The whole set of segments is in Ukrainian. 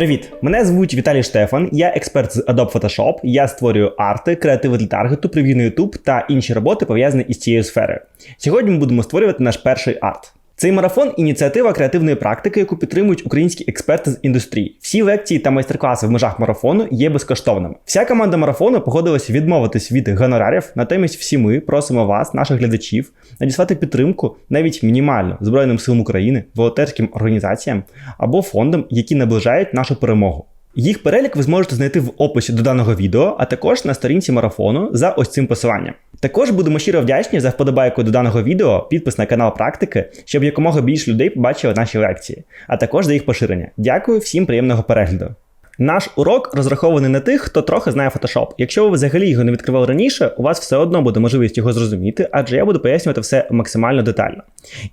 Привіт! Мене звуть Віталій Штефан, я експерт з Adobe Photoshop. Я створюю арти, креативи для таргету, прев'ю на YouTube та інші роботи пов'язані із цією сферою. Сьогодні ми будемо створювати наш перший арт. Цей марафон ініціатива креативної практики, яку підтримують українські експерти з індустрії. Всі лекції та майстер-класи в межах марафону є безкоштовними. Вся команда марафону погодилась відмовитись від гонорарів. Натомість всі ми просимо вас, наших глядачів, надіслати підтримку навіть мінімально Збройним силам України, волонтерським організаціям або фондам, які наближають нашу перемогу. Їх перелік ви зможете знайти в описі до даного відео, а також на сторінці марафону за ось цим посиланням. Також будемо щиро вдячні за вподобайку до даного відео, підпис на канал практики, щоб якомога більше людей побачили наші лекції, а також за їх поширення. Дякую всім приємного перегляду. Наш урок розрахований на тих, хто трохи знає Photoshop. Якщо ви взагалі його не відкривали раніше, у вас все одно буде можливість його зрозуміти, адже я буду пояснювати все максимально детально.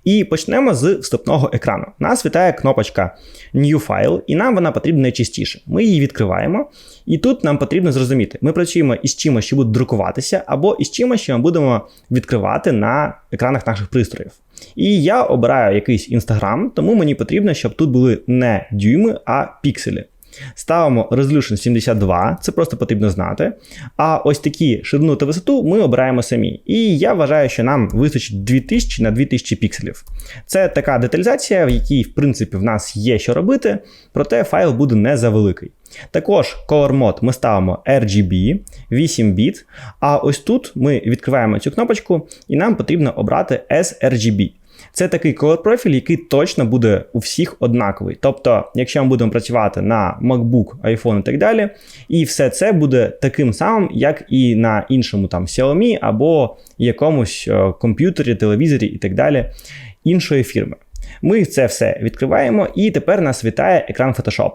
І почнемо з вступного екрану. Нас вітає кнопочка New File, і нам вона потрібна найчастіше. Ми її відкриваємо, і тут нам потрібно зрозуміти, ми працюємо із чимось, що буде друкуватися, або із чимось, що ми будемо відкривати на екранах наших пристроїв. І я обираю якийсь інстаграм, тому мені потрібно, щоб тут були не дюйми, а пікселі. Ставимо Resolution 72, це просто потрібно знати. А ось такі ширину та висоту ми обираємо самі. І я вважаю, що нам вистачить 2000 на 2000 пікселів. Це така деталізація, в якій, в принципі, в нас є що робити, проте файл буде не завеликий. Також Color Mode ми ставимо RGB 8 біт. А ось тут ми відкриваємо цю кнопочку, і нам потрібно обрати sRGB. Це такий колор профіль, який точно буде у всіх однаковий. Тобто, якщо ми будемо працювати на MacBook, iPhone і так далі, і все це буде таким самим, як і на іншому там Xiaomi або якомусь е, комп'ютері, телевізорі і так далі іншої фірми. Ми це все відкриваємо, і тепер нас вітає екран Photoshop.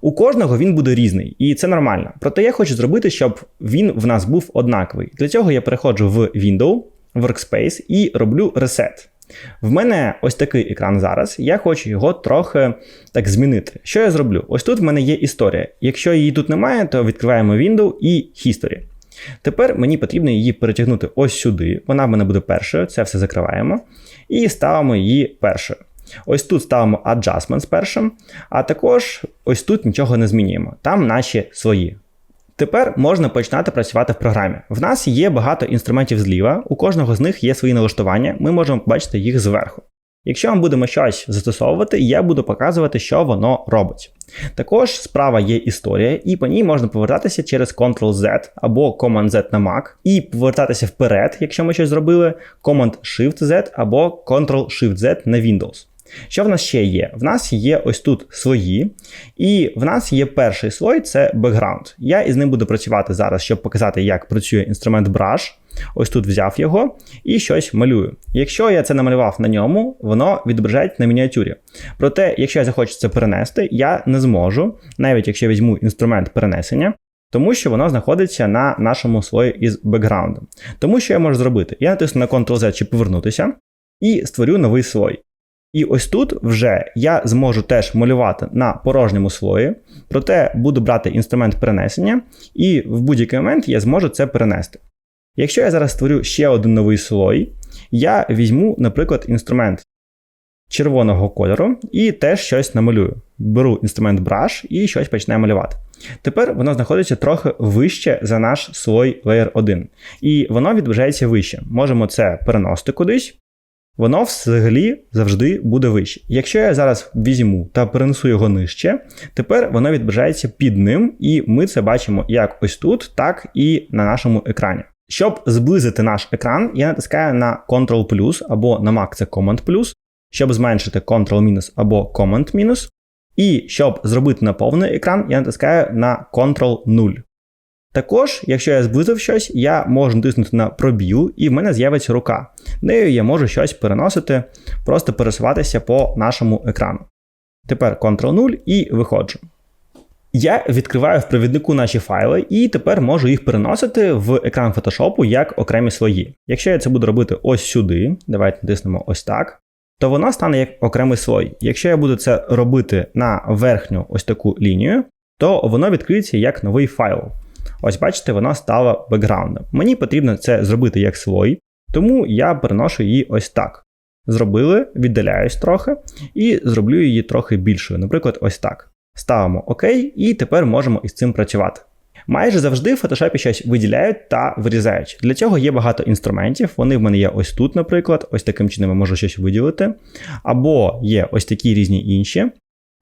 У кожного він буде різний, і це нормально. Проте я хочу зробити, щоб він в нас був однаковий. Для цього я переходжу в Window, Workspace і роблю Reset. В мене ось такий екран зараз. Я хочу його трохи так змінити. Що я зроблю? Ось тут в мене є історія. Якщо її тут немає, то відкриваємо Window і History. Тепер мені потрібно її перетягнути ось сюди. Вона в мене буде першою, це все закриваємо. І ставимо її першою. Ось тут ставимо Adjustments першим, а також ось тут нічого не змінюємо. Там наші свої. Тепер можна починати працювати в програмі. В нас є багато інструментів зліва, у кожного з них є свої налаштування, ми можемо побачити їх зверху. Якщо ми будемо щось застосовувати, я буду показувати, що воно робить. Також справа є історія, і по ній можна повертатися через Ctrl-Z або Command-Z на Mac, і повертатися вперед, якщо ми щось зробили, Command-Shift-Z або Ctrl-Shift-Z на Windows. Що в нас ще є? В нас є ось тут свої, і в нас є перший слой це background. Я із ним буду працювати зараз, щоб показати, як працює інструмент Brush. Ось тут взяв його і щось малюю. Якщо я це намалював на ньому, воно відображається на мініатюрі. Проте, якщо я захочу це перенести, я не зможу, навіть якщо візьму інструмент перенесення. Тому що воно знаходиться на нашому слої із бекграундом. Тому що я можу зробити? Я натисну на Ctrl-Z чи повернутися і створю новий слой. І ось тут вже я зможу теж малювати на порожньому слої, проте буду брати інструмент перенесення, і в будь-який момент я зможу це перенести. Якщо я зараз створю ще один новий слой, я візьму, наприклад, інструмент червоного кольору і теж щось намалюю. Беру інструмент Brush і щось починаю малювати. Тепер воно знаходиться трохи вище за наш слой Layer 1. І воно відображається вище. Можемо це переносити кудись воно взагалі завжди буде вище. Якщо я зараз візьму та перенесу його нижче, тепер воно відображається під ним, і ми це бачимо як ось тут, так і на нашому екрані. Щоб зблизити наш екран, я натискаю на Ctrl плюс або на Mac це Command щоб зменшити Ctrl-мінус або Command-. І щоб зробити на повний екран, я натискаю на Ctrl-0. Також, якщо я зблизив щось, я можу натиснути на пробіл, і в мене з'явиться рука. Нею я можу щось переносити, просто пересуватися по нашому екрану. Тепер Ctrl-0 і виходжу. Я відкриваю в провіднику наші файли і тепер можу їх переносити в екран Photoshop як окремі слої. Якщо я це буду робити ось сюди, давайте натиснемо ось так, то воно стане як окремий слой. Якщо я буду це робити на верхню ось таку лінію, то воно відкриється як новий файл. Ось бачите, воно стало бекграундом. Мені потрібно це зробити як слой, тому я переношу її ось так. Зробили, віддаляюсь трохи і зроблю її трохи більшою. Наприклад, ось так. Ставимо ОК, і тепер можемо із цим працювати. Майже завжди в Photoshop щось виділяють та вирізають. Для цього є багато інструментів. Вони в мене є ось тут, наприклад, ось таким чином я можу щось виділити. Або є ось такі різні інші.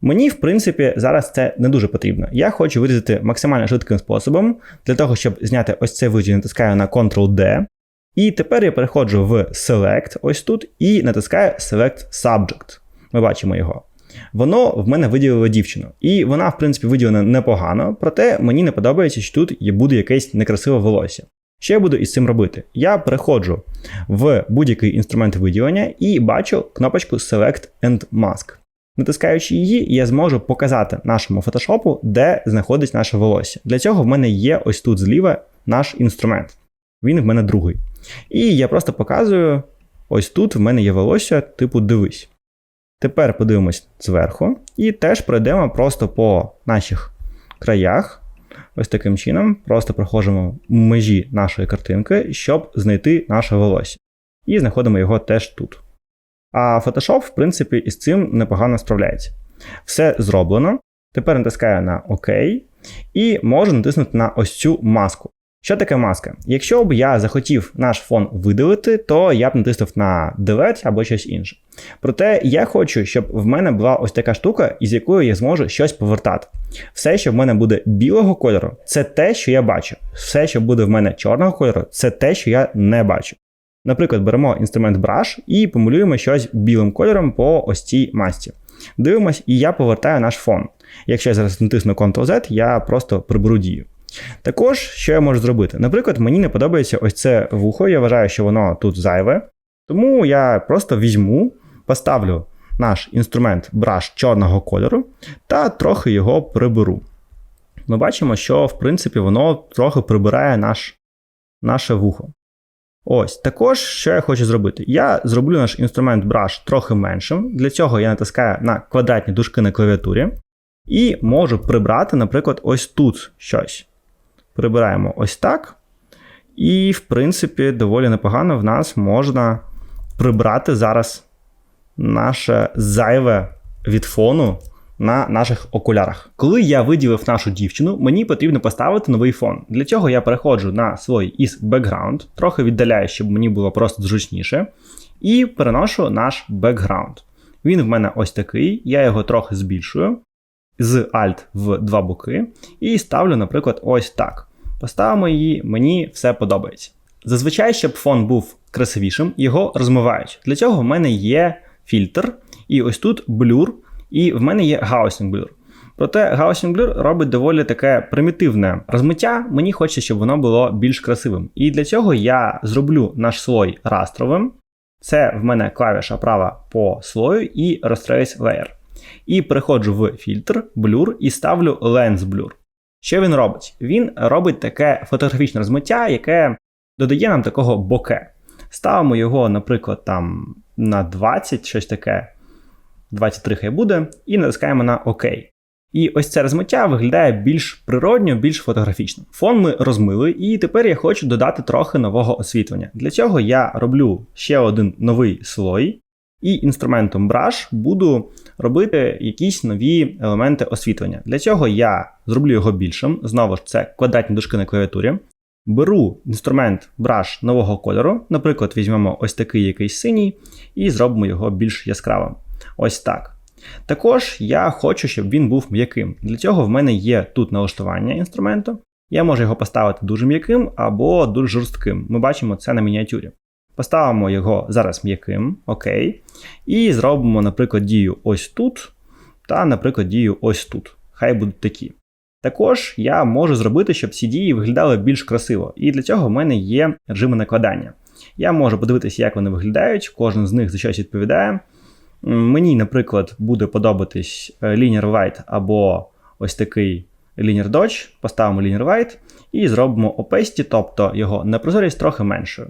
Мені, в принципі, зараз це не дуже потрібно. Я хочу вирізати максимально швидким способом. Для того, щоб зняти ось це виділ, натискаю на Ctrl-D. І тепер я переходжу в Select, ось тут, і натискаю Select Subject. Ми бачимо його. Воно в мене виділило дівчину. І вона, в принципі, виділена непогано, проте мені не подобається, що тут буде якесь некрасиве волосся. Що я буду із цим робити? Я переходжу в будь-який інструмент виділення і бачу кнопочку Select and Mask. Натискаючи її, я зможу показати нашому фотошопу, де знаходиться наше волосся. Для цього в мене є ось тут зліва наш інструмент. Він в мене другий. І я просто показую: ось тут в мене є волосся, типу дивись. Тепер подивимось зверху і теж пройдемо просто по наших краях. Ось таким чином, просто проходимо межі нашої картинки, щоб знайти наше волосся. І знаходимо його теж тут. А Photoshop, в принципі, із цим непогано справляється. Все зроблено. Тепер натискаю на ОК і можу натиснути на ось цю маску. Що таке маска? Якщо б я захотів наш фон видалити, то я б натиснув на Delete або щось інше. Проте я хочу, щоб в мене була ось така штука, із якою я зможу щось повертати. Все, що в мене буде білого кольору, це те, що я бачу. Все, що буде в мене чорного кольору, це те, що я не бачу. Наприклад, беремо інструмент Brush і помалюємо щось білим кольором по ось цій масці. Дивимось, і я повертаю наш фон. Якщо я зараз натисну Ctrl-Z, я просто приберу дію. Також, що я можу зробити? Наприклад, мені не подобається ось це вухо, я вважаю, що воно тут зайве. Тому я просто візьму, поставлю наш інструмент Brush чорного кольору та трохи його приберу. Ми бачимо, що в принципі воно трохи прибирає наш, наше вухо. Ось, також, що я хочу зробити? Я зроблю наш інструмент Brush трохи меншим. Для цього я натискаю на квадратні дужки на клавіатурі і можу прибрати, наприклад, ось тут щось. Прибираємо ось так. І, в принципі, доволі непогано в нас можна прибрати зараз наше зайве від фону на наших окулярах. Коли я виділив нашу дівчину, мені потрібно поставити новий фон. Для цього я переходжу на свій із background, трохи віддаляю, щоб мені було просто зручніше, і переношу наш бекграунд. Він в мене ось такий, я його трохи збільшую з Alt в два боки, і ставлю, наприклад, ось так. Поставимо її, мені все подобається. Зазвичай, щоб фон був красивішим, його розмивають. Для цього в мене є фільтр, і ось тут блюр, і в мене є Gaussian Blur. Проте Gaussian Blur робить доволі таке примітивне розмиття, мені хочеться, щоб воно було більш красивим. І для цього я зроблю наш слой растровим. Це в мене клавіша права по слою і Rastrace Layer. І переходжу в фільтр, блюр і ставлю Lens Blur. Що він робить? Він робить таке фотографічне розмиття, яке додає нам такого боке. Ставимо його, наприклад, там на 20, щось таке, 23 хай буде, і натискаємо на ОК. І ось це розмиття виглядає більш природньо, більш фотографічно. Фон ми розмили, і тепер я хочу додати трохи нового освітлення. Для цього я роблю ще один новий слой, і інструментом Brush буду робити якісь нові елементи освітлення. Для цього я зроблю його більшим. Знову ж це квадратні дужки на клавіатурі. Беру інструмент Brush нового кольору, наприклад, візьмемо ось такий якийсь синій, і зробимо його більш яскравим. Ось так. Також я хочу, щоб він був м'яким. Для цього в мене є тут налаштування інструменту. Я можу його поставити дуже м'яким або дуже жорстким. Ми бачимо це на мініатюрі. Поставимо його зараз м'яким, окей. І зробимо, наприклад, дію ось тут, та, наприклад, дію ось тут. Хай будуть такі. Також я можу зробити, щоб ці дії виглядали більш красиво. І для цього в мене є режими накладання. Я можу подивитися, як вони виглядають, кожен з них за щось відповідає. Мені, наприклад, буде подобатись е, Linear White або ось такий Linear Dodge. Поставимо Linear White і зробимо opacity, тобто його непрозорість трохи меншою.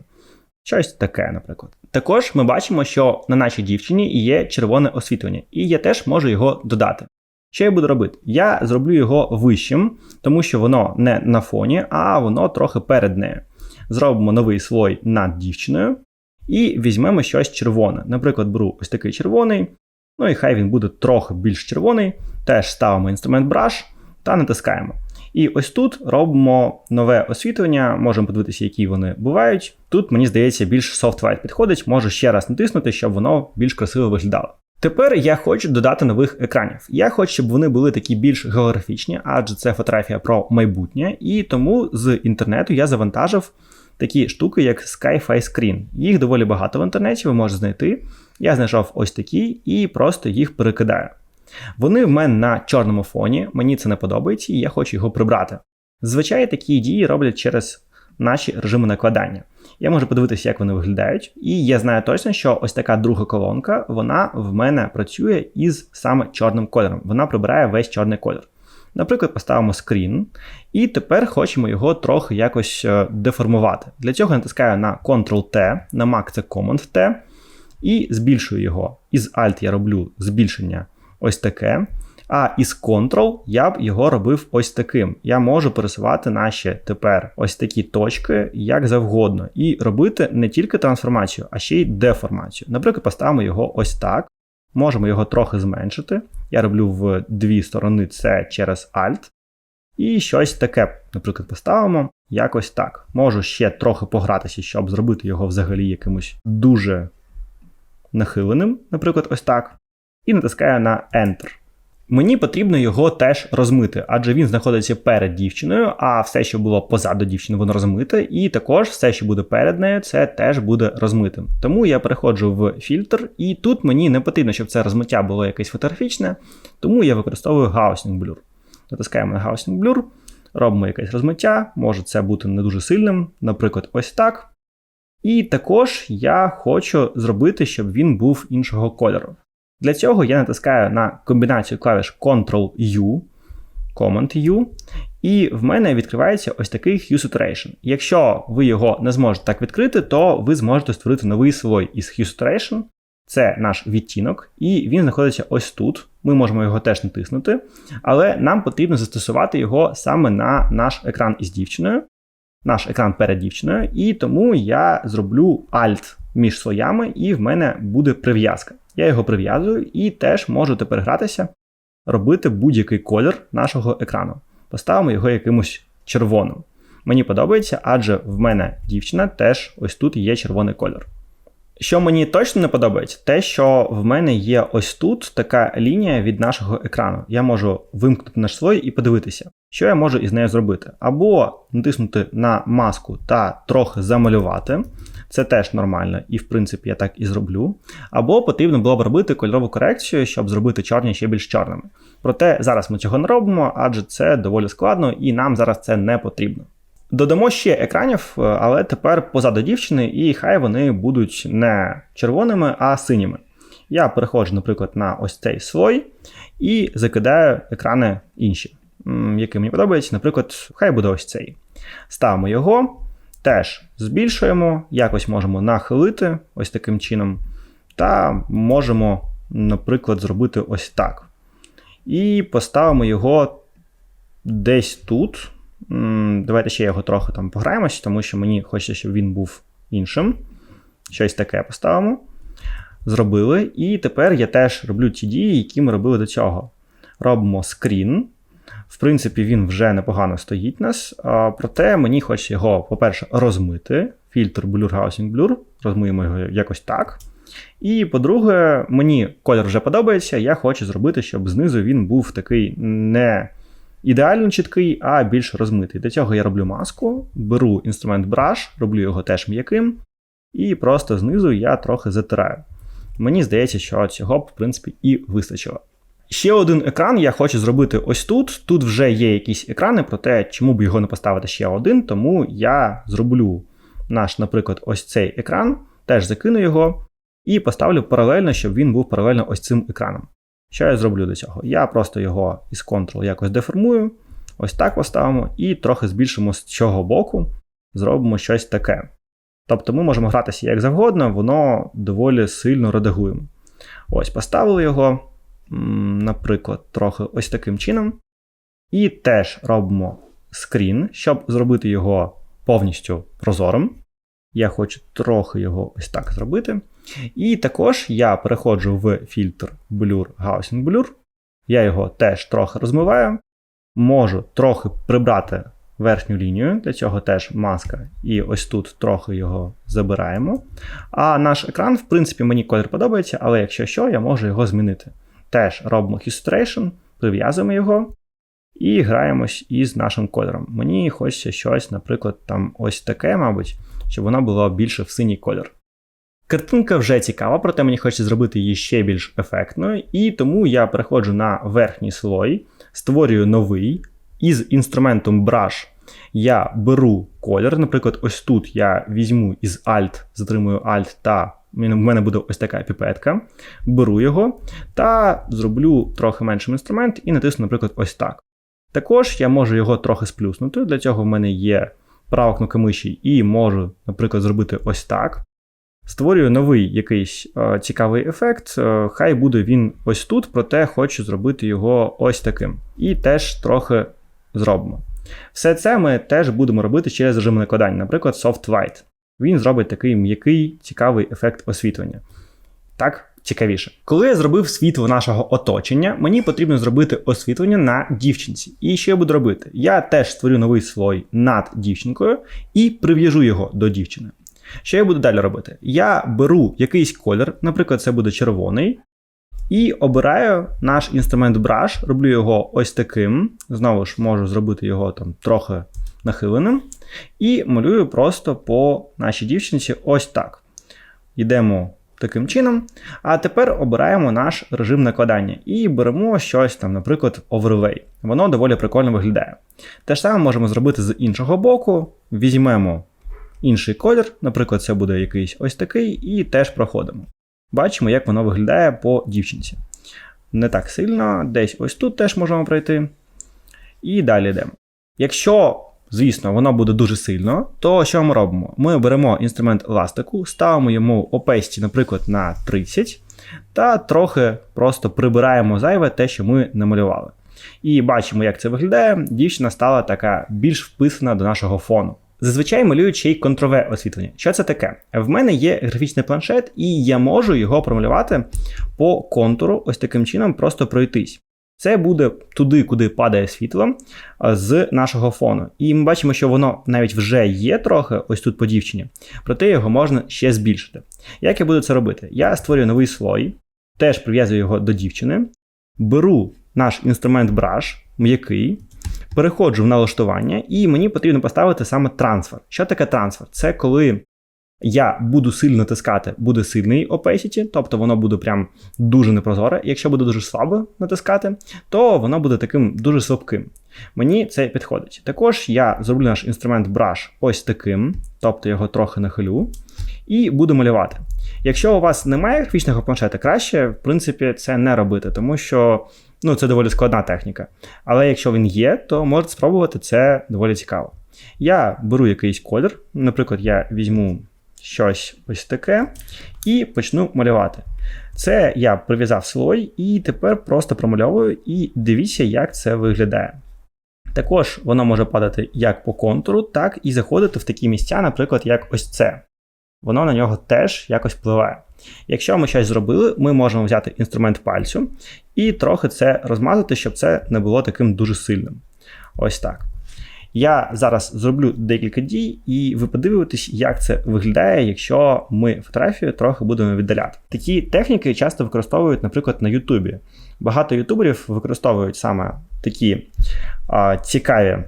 Щось таке, наприклад. Також ми бачимо, що на нашій дівчині є червоне освітлення, і я теж можу його додати. Що я буду робити? Я зроблю його вищим, тому що воно не на фоні, а воно трохи перед нею. Зробимо новий слой над дівчиною і візьмемо щось червоне. Наприклад, беру ось такий червоний, ну і хай він буде трохи більш червоний. Теж ставимо інструмент brush та натискаємо. І ось тут робимо нове освітлення, можемо подивитися, які вони бувають. Тут, мені здається, більш white підходить, можу ще раз натиснути, щоб воно більш красиво виглядало. Тепер я хочу додати нових екранів. Я хочу, щоб вони були такі більш географічні, адже це фотографія про майбутнє, і тому з інтернету я завантажив такі штуки, як Sky-Fi Screen. Їх доволі багато в інтернеті, ви можете знайти. Я знайшов ось такі і просто їх перекидаю. Вони в мене на чорному фоні, мені це не подобається, і я хочу його прибрати. Зазвичай такі дії роблять через наші режими накладання. Я можу подивитися, як вони виглядають, і я знаю точно, що ось така друга колонка, вона в мене працює із саме чорним кольором. Вона прибирає весь чорний колір. Наприклад, поставимо скрін, і тепер хочемо його трохи якось е, деформувати. Для цього я натискаю на Ctrl-T, на Mac це Command-T, і збільшую його. Із Alt я роблю збільшення ось таке. А із Ctrl я б його робив ось таким. Я можу пересувати наші тепер ось такі точки як завгодно, і робити не тільки трансформацію, а ще й деформацію. Наприклад, поставимо його ось так. Можемо його трохи зменшити. Я роблю в дві сторони це через Alt. І щось таке, наприклад, поставимо якось так. Можу ще трохи погратися, щоб зробити його взагалі якимось дуже нахиленим, наприклад, ось так. І натискаю на Enter. Мені потрібно його теж розмити, адже він знаходиться перед дівчиною, а все, що було позаду дівчини, воно розмите, і також все, що буде перед нею, це теж буде розмитим. Тому я переходжу в фільтр, і тут мені не потрібно, щоб це розмиття було якесь фотографічне, тому я використовую Gaussian Blur. Натискаємо на Gaussian Blur, робимо якесь розмиття, може це бути не дуже сильним, наприклад, ось так. І також я хочу зробити, щоб він був іншого кольору. Для цього я натискаю на комбінацію клавіш Ctrl-U, Command-U, і в мене відкривається ось такий Hue Saturation. Якщо ви його не зможете так відкрити, то ви зможете створити новий слой із Hue Saturation. Це наш відтінок, і він знаходиться ось тут. Ми можемо його теж натиснути, але нам потрібно застосувати його саме на наш екран із дівчиною, наш екран перед дівчиною, і тому я зроблю Alt між слоями, і в мене буде прив'язка. Я його прив'язую і теж можу тепер гратися, робити будь-який колір нашого екрану. Поставимо його якимось червоним. Мені подобається, адже в мене дівчина теж ось тут є червоний колір. Що мені точно не подобається, те, що в мене є ось тут така лінія від нашого екрану. Я можу вимкнути наш слой і подивитися, що я можу із нею зробити. Або натиснути на маску та трохи замалювати. Це теж нормально, і в принципі я так і зроблю. Або потрібно було б робити кольорову корекцію, щоб зробити чорні ще більш чорними. Проте зараз ми цього не робимо, адже це доволі складно і нам зараз це не потрібно. Додамо ще екранів, е, але тепер позаду дівчини, і хай вони будуть не червоними, а синіми. Я переходжу, наприклад, на ось цей слой і закидаю екрани інші, які мені подобаються. Наприклад, хай буде ось цей. Ставимо його, теж збільшуємо, якось можемо нахилити ось таким чином. Та можемо, наприклад, зробити ось так. І поставимо його десь тут. Давайте ще його трохи там пограємось, тому що мені хочеться, щоб він був іншим. Щось таке поставимо. Зробили. І тепер я теж роблю ті дії, які ми робили до цього. Робимо скрін. В принципі, він вже непогано стоїть нас. Проте мені хочеться його, по-перше, розмити. Фільтр Blur Housing Blur, розмиємо його якось так. І по-друге, мені колір вже подобається. Я хочу зробити, щоб знизу він був такий не ідеально чіткий, а більш розмитий. Для цього я роблю маску, беру інструмент Brush, роблю його теж м'яким, і просто знизу я трохи затираю. Мені здається, що цього б, в принципі, і вистачило. Ще один екран я хочу зробити ось тут. Тут вже є якісь екрани, проте чому б його не поставити ще один, тому я зроблю наш, наприклад, ось цей екран, теж закину його і поставлю паралельно, щоб він був паралельно ось цим екраном. Що я зроблю до цього? Я просто його із Ctrl якось деформую, ось так поставимо, і трохи збільшимо з цього боку, зробимо щось таке. Тобто ми можемо гратися як завгодно, воно доволі сильно редагуємо. Ось, поставили його. Наприклад, трохи ось таким чином. І теж робимо скрін, щоб зробити його повністю прозорим. Я хочу трохи його ось так зробити. І також я переходжу в фільтр Blur Gaussian Blur. Я його теж трохи розмиваю. Можу трохи прибрати верхню лінію, для цього теж маска. І ось тут трохи його забираємо. А наш екран, в принципі, мені колір подобається, але якщо що, я можу його змінити. Теж робимо Histration, прив'язуємо його і граємось із нашим кольором. Мені хочеться щось, наприклад, там ось таке, мабуть, щоб воно було більше в синій кольор. Картинка вже цікава, проте мені хочеться зробити її ще більш ефектною, і тому я переходжу на верхній слой, створюю новий. Із інструментом Brush я беру колір. Наприклад, ось тут я візьму із Alt, затримую Alt та в мене буде ось така піпетка. Беру його та зроблю трохи меншим інструмент і натисну, наприклад, ось так. Також я можу його трохи сплюснути. Для цього в мене є права кнопка миші і можу, наприклад, зробити ось так. Створюю новий якийсь е, цікавий ефект. Е, хай буде він ось тут, проте хочу зробити його ось таким. І теж трохи зробимо. Все це ми теж будемо робити через режим накладання, наприклад, Soft White. Він зробить такий м'який, цікавий ефект освітлення. Так, цікавіше. Коли я зробив світло нашого оточення, мені потрібно зробити освітлення на дівчинці. І що я буду робити? Я теж створю новий слой над дівчинкою і прив'яжу його до дівчини. Що я буду далі робити? Я беру якийсь колір, наприклад, це буде червоний, і обираю наш інструмент Brush, роблю його ось таким. Знову ж можу зробити його там трохи нахиленим. І малюю просто по нашій дівчинці ось так. Йдемо таким чином. А тепер обираємо наш режим накладання і беремо щось там, наприклад, Overlay. Воно доволі прикольно виглядає. Те ж саме можемо зробити з іншого боку. Візьмемо інший колір, наприклад, це буде якийсь ось такий, і теж проходимо. Бачимо, як воно виглядає по дівчинці. Не так сильно, десь ось тут теж можемо пройти. І далі йдемо. Якщо, звісно, воно буде дуже сильно, то що ми робимо? Ми беремо інструмент еластику, ставимо йому опесті, наприклад, на 30, та трохи просто прибираємо зайве те, що ми намалювали. І бачимо, як це виглядає. Дівчина стала така більш вписана до нашого фону. Зазвичай малюють ще й контрове освітлення. Що це таке? В мене є графічний планшет, і я можу його промалювати по контуру, ось таким чином, просто пройтись. Це буде туди, куди падає світло з нашого фону. І ми бачимо, що воно навіть вже є трохи ось тут по дівчині, проте його можна ще збільшити. Як я буду це робити? Я створюю новий слой, теж прив'язую його до дівчини, беру наш інструмент Brush, м'який, переходжу в налаштування, і мені потрібно поставити саме трансфер. Що таке трансфер? Це коли я буду сильно натискати, буде сильний opacity, тобто воно буде прям дуже непрозоре. Якщо буду дуже слабо натискати, то воно буде таким дуже слабким. Мені це підходить. Також я зроблю наш інструмент Brush ось таким, тобто його трохи нахилю, і буду малювати. Якщо у вас немає графічного планшета, краще, в принципі, це не робити, тому що ну, це доволі складна техніка. Але якщо він є, то можете спробувати це доволі цікаво. Я беру якийсь колір, наприклад, я візьму щось ось таке і почну малювати. Це я прив'язав слой і тепер просто промальовую і дивіться, як це виглядає. Також воно може падати як по контуру, так і заходити в такі місця, наприклад, як ось це. Воно на нього теж якось впливає. Якщо ми щось зробили, ми можемо взяти інструмент пальцю і трохи це розмазати, щоб це не було таким дуже сильним. Ось так. Я зараз зроблю декілька дій, і ви подивитесь, як це виглядає, якщо ми фотографію трохи будемо віддаляти. Такі техніки часто використовують, наприклад, на Ютубі. Багато ютуберів використовують саме такі а, цікаві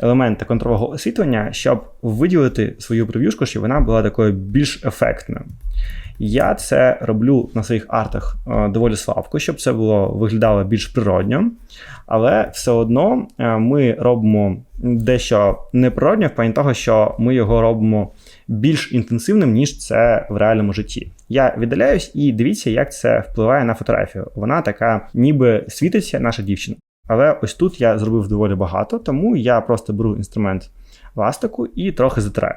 елементи контрового освітлення, щоб виділити свою прев'юшку, щоб вона була такою більш ефектною. Я це роблю на своїх артах е, доволі слабко, щоб це було виглядало більш природньо. Але все одно е, ми робимо дещо неприродньо в плані того, що ми його робимо більш інтенсивним, ніж це в реальному житті. Я віддаляюсь і дивіться, як це впливає на фотографію. Вона така, ніби світиться, наша дівчина. Але ось тут я зробив доволі багато, тому я просто беру інструмент ластику і трохи затираю.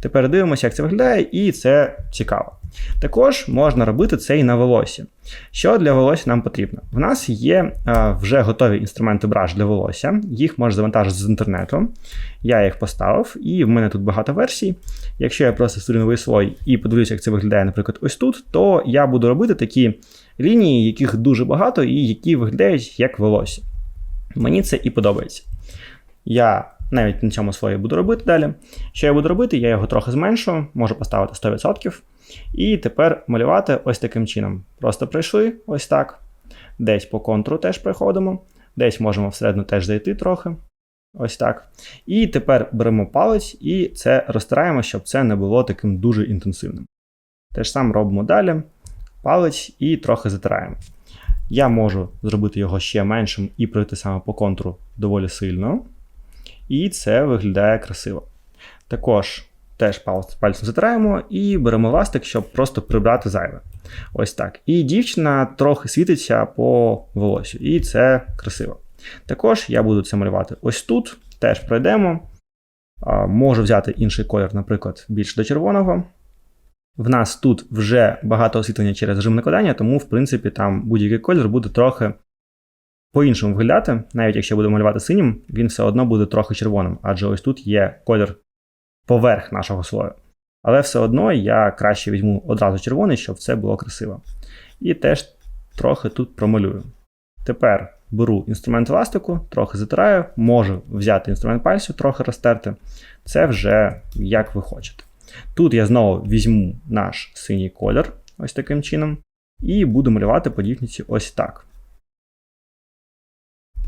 Тепер дивимося, як це виглядає, і це цікаво. Також можна робити це і на волосі. Що для волосся нам потрібно? В нас є е, вже готові інструменти браш для волосся, їх можна завантажити з інтернету. Я їх поставив, і в мене тут багато версій. Якщо я просто створю новий слой і подивлюся, як це виглядає, наприклад, ось тут, то я буду робити такі лінії, яких дуже багато, і які виглядають як волосся. Мені це і подобається. Я навіть на цьому слої буду робити далі. Що я буду робити? Я його трохи зменшу, можу поставити 100%. І тепер малювати ось таким чином. Просто прийшли ось так. Десь по контуру теж приходимо, десь можемо всередину теж зайти трохи. Ось так. І тепер беремо палець і це розтираємо, щоб це не було таким дуже інтенсивним. Те ж саме робимо далі. Палець і трохи затираємо. Я можу зробити його ще меншим і пройти саме по контуру доволі сильно. І це виглядає красиво. Також теж пальцем затираємо і беремо ластик, щоб просто прибрати зайве. Ось так. І дівчина трохи світиться по волосю, і це красиво. Також я буду це малювати ось тут, теж пройдемо. Можу взяти інший колір, наприклад, більш до червоного. В нас тут вже багато освітлення через режим накладання, тому, в принципі, там будь-який колір буде трохи по-іншому виглядати. Навіть якщо буду малювати синім, він все одно буде трохи червоним, адже ось тут є колір поверх нашого слою. Але все одно я краще візьму одразу червоний, щоб це було красиво. І теж трохи тут промалюю. Тепер беру інструмент еластику, трохи затираю, можу взяти інструмент пальцю, трохи розтерти. Це вже як ви хочете. Тут я знову візьму наш синій колір, ось таким чином, і буду малювати по дівниці ось так.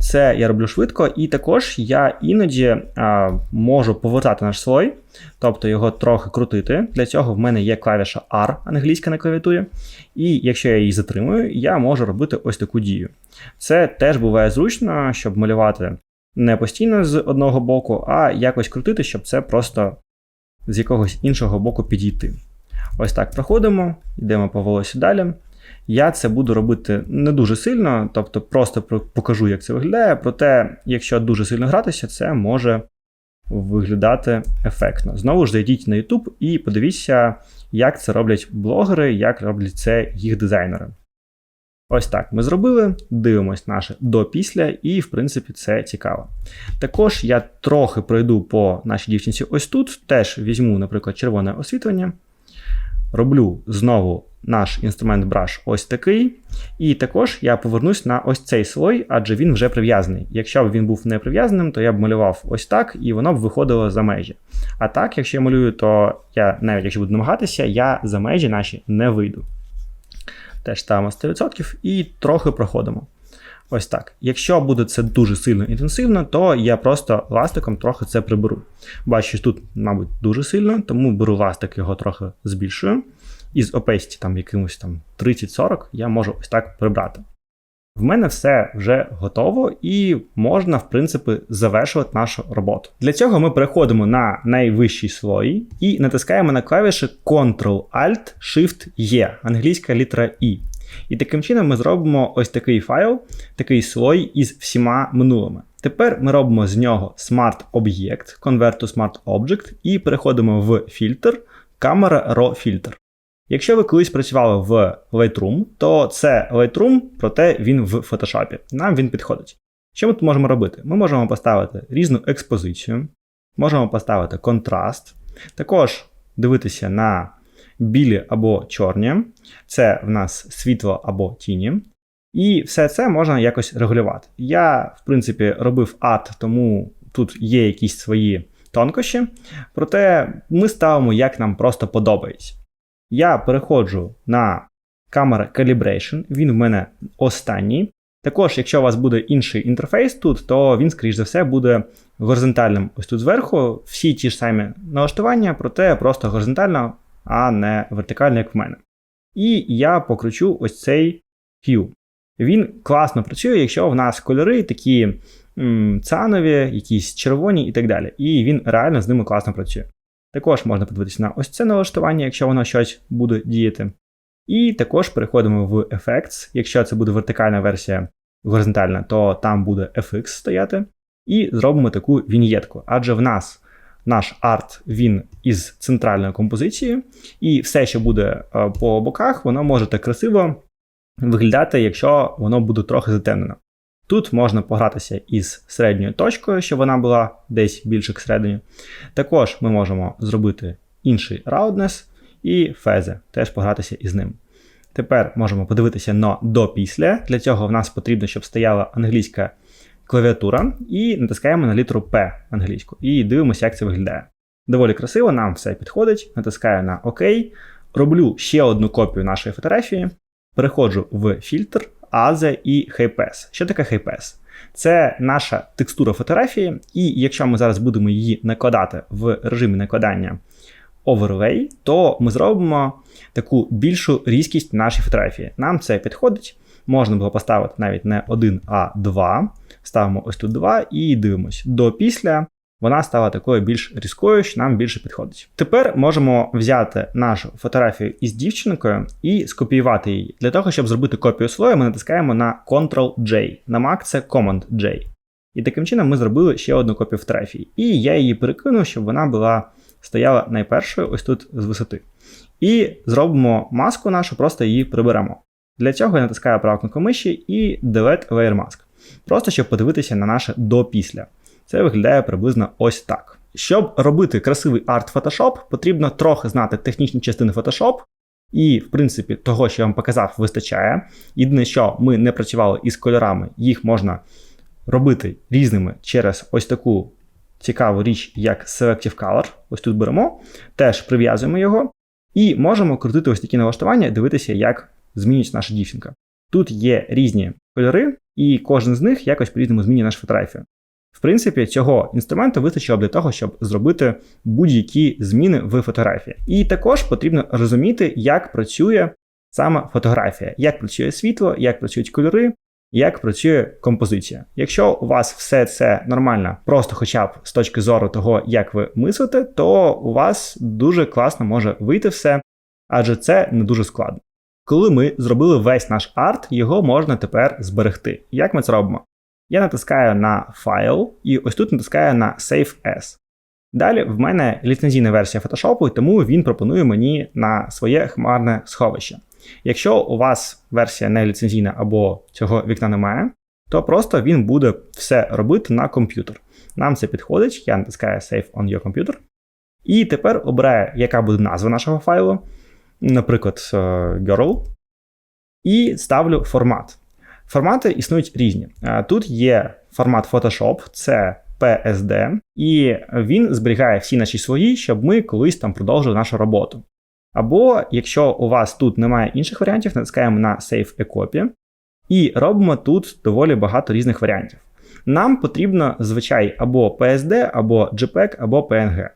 Це я роблю швидко, і також я іноді а, можу повертати наш слой, тобто його трохи крутити. Для цього в мене є клавіша R англійська на клавіатурі. І якщо я її затримую, я можу робити ось таку дію. Це теж буває зручно, щоб малювати не постійно з одного боку, а якось крутити, щоб це просто з якогось іншого боку підійти. Ось так проходимо, йдемо по волосю далі. Я це буду робити не дуже сильно, тобто просто покажу, як це виглядає. Проте, якщо дуже сильно гратися, це може виглядати ефектно. Знову ж зайдіть на YouTube і подивіться, як це роблять блогери, як роблять це їх дизайнери. Ось так ми зробили, дивимось наше до-після, і, в принципі, це цікаво. Також я трохи пройду по нашій дівчинці ось тут, теж візьму, наприклад, червоне освітлення. Роблю знову наш інструмент brush ось такий. І також я повернусь на ось цей слой, адже він вже прив'язаний. Якщо б він був не прив'язаним, то я б малював ось так, і воно б виходило за межі. А так, якщо я малюю, то я навіть якщо буду намагатися, я за межі наші не вийду. Теж ставимо 100% і трохи проходимо. Ось так. Якщо буде це дуже сильно інтенсивно, то я просто ластиком трохи це приберу. Бачу, тут, мабуть, дуже сильно, тому беру ластик, його трохи збільшую. І з opacity там якимось там 30-40 я можу ось так прибрати. В мене все вже готово і можна, в принципі, завершувати нашу роботу. Для цього ми переходимо на найвищий слой і натискаємо на клавіші Ctrl-Alt-Shift-E, англійська літера І. І таким чином ми зробимо ось такий файл, такий слой із всіма минулими. Тепер ми робимо з нього Smart Object, Convert to Smart Object, і переходимо в фільтр, камера Raw Filter. Якщо ви колись працювали в Lightroom, то це Lightroom, проте він в Photoshop. Нам він підходить. Що ми тут можемо робити? Ми можемо поставити різну експозицію, можемо поставити контраст, також дивитися на білі або чорні, це в нас світло або тіні. І все це можна якось регулювати. Я, в принципі, робив арт, тому тут є якісь свої тонкощі, проте ми ставимо, як нам просто подобається. Я переходжу на камера Calibration, він в мене останній. Також, якщо у вас буде інший інтерфейс тут, то він, скоріш за все, буде горизонтальним ось тут зверху. Всі ті ж самі налаштування, проте просто горизонтально, а не вертикально, як в мене. І я покручу ось цей Hue. Він класно працює, якщо в нас кольори такі м, цанові, якісь червоні і так далі. І він реально з ними класно працює. Також можна подивитися на ось це налаштування, якщо воно щось буде діяти. І також переходимо в Effects. Якщо це буде вертикальна версія горизонтальна, то там буде FX стояти. І зробимо таку віньєтку. Адже в нас наш арт він із центральною композицією, і все, що буде е, по боках, воно може так красиво виглядати, якщо воно буде трохи затемнено. Тут можна погратися із середньою точкою, щоб вона була десь більше к середині. Також ми можемо зробити інший roundness і фези, теж погратися із ним. Тепер можемо подивитися на до-після. Для цього в нас потрібно, щоб стояла англійська клавіатура, і натискаємо на літеру P англійську. І дивимося, як це виглядає. Доволі красиво, нам все підходить. Натискаю на ОК. Роблю ще одну копію нашої фотографії. Переходжу в фільтр, Азе і Хайпес. Що таке Хайпес? Це наша текстура фотографії, і якщо ми зараз будемо її накладати в режимі накладання Overlay, то ми зробимо таку більшу різкість нашій фотографії. Нам це підходить. Можна було поставити навіть не 1, а 2. Ставимо ось тут 2 і дивимось. До після вона стала такою більш різкою, що нам більше підходить. Тепер можемо взяти нашу фотографію із дівчинкою і скопіювати її. Для того, щоб зробити копію слою, ми натискаємо на Ctrl-J. На Mac це Command-J. І таким чином ми зробили ще одну копію фотографії. І я її перекину, щоб вона була стояла найпершою ось тут з висоти. І зробимо маску нашу, просто її приберемо. Для цього я натискаю праву кнопку миші і Delete Layer Mask. Просто щоб подивитися на наше до-після. Це виглядає приблизно ось так. Щоб робити красивий арт Photoshop, потрібно трохи знати технічні частини Photoshop. І, в принципі, того, що я вам показав, вистачає. Єдине, що ми не працювали із кольорами, їх можна робити різними через ось таку цікаву річ, як Selective Color. Ось тут беремо, теж прив'язуємо його, і можемо крутити ось такі налаштування, дивитися, як змінюється наша дівчинка. Тут є різні кольори, і кожен з них якось по-різному змінює нашу фотографію. В принципі, цього інструменту вистачило для того, щоб зробити будь-які зміни в фотографії. І також потрібно розуміти, як працює саме фотографія, як працює світло, як працюють кольори, як працює композиція. Якщо у вас все це нормально, просто хоча б з точки зору того, як ви мислите, то у вас дуже класно може вийти все, адже це не дуже складно. Коли ми зробили весь наш арт, його можна тепер зберегти. Як ми це робимо? Я натискаю на файл і ось тут натискаю на Save As. Далі в мене ліцензійна версія Photoshop, і тому він пропонує мені на своє хмарне сховище. Якщо у вас версія не ліцензійна або цього вікна немає, то просто він буде все робити на комп'ютер. Нам це підходить, я натискаю Save on your computer. І тепер обираю, яка буде назва нашого файлу, наприклад, е, girl, і ставлю формат. Формати існують різні. Е, тут є формат Photoshop, це PSD, і він зберігає всі наші свої, щоб ми колись там продовжили нашу роботу. Або, якщо у вас тут немає інших варіантів, натискаємо на Save a Copy і робимо тут доволі багато різних варіантів. Нам потрібно звичай або PSD, або JPEG, або PNG.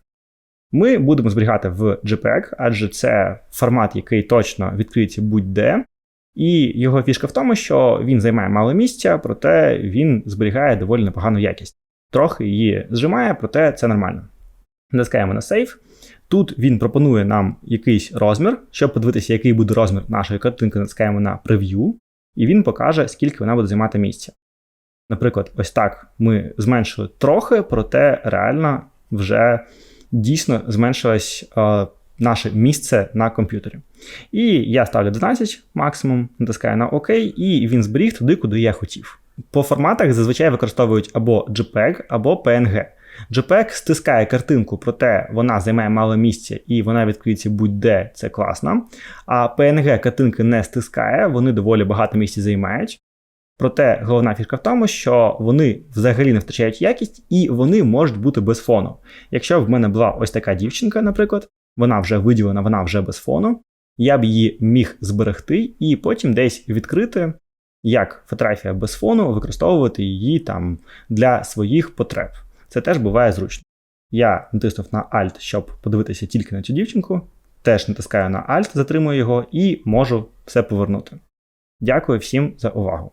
Ми будемо зберігати в JPEG, адже це формат, який точно відкриється будь-де. І його фішка в тому, що він займає мало місця, проте він зберігає доволі непогану якість. Трохи її зжимає, проте це нормально. Натискаємо на Save. Тут він пропонує нам якийсь розмір. Щоб подивитися, який буде розмір нашої картинки, натискаємо на Preview, і він покаже, скільки вона буде займати місця. Наприклад, ось так ми зменшили трохи, проте реально вже дійсно зменшилось е, наше місце на комп'ютері. І я ставлю 12 максимум, натискаю на ОК, і він зберіг туди, куди я хотів. По форматах зазвичай використовують або JPEG, або PNG. JPEG стискає картинку, проте вона займає мало місця і вона відкриється будь-де, це класно. А PNG картинки не стискає, вони доволі багато місця займають. Проте головна фішка в тому, що вони взагалі не втрачають якість і вони можуть бути без фону. Якщо в мене була ось така дівчинка, наприклад, вона вже виділена, вона вже без фону, я б її міг зберегти і потім десь відкрити, як фотографія без фону, використовувати її там для своїх потреб. Це теж буває зручно. Я натиснув на Alt, щоб подивитися тільки на цю дівчинку. Теж натискаю на Alt, затримую його і можу все повернути. Дякую всім за увагу!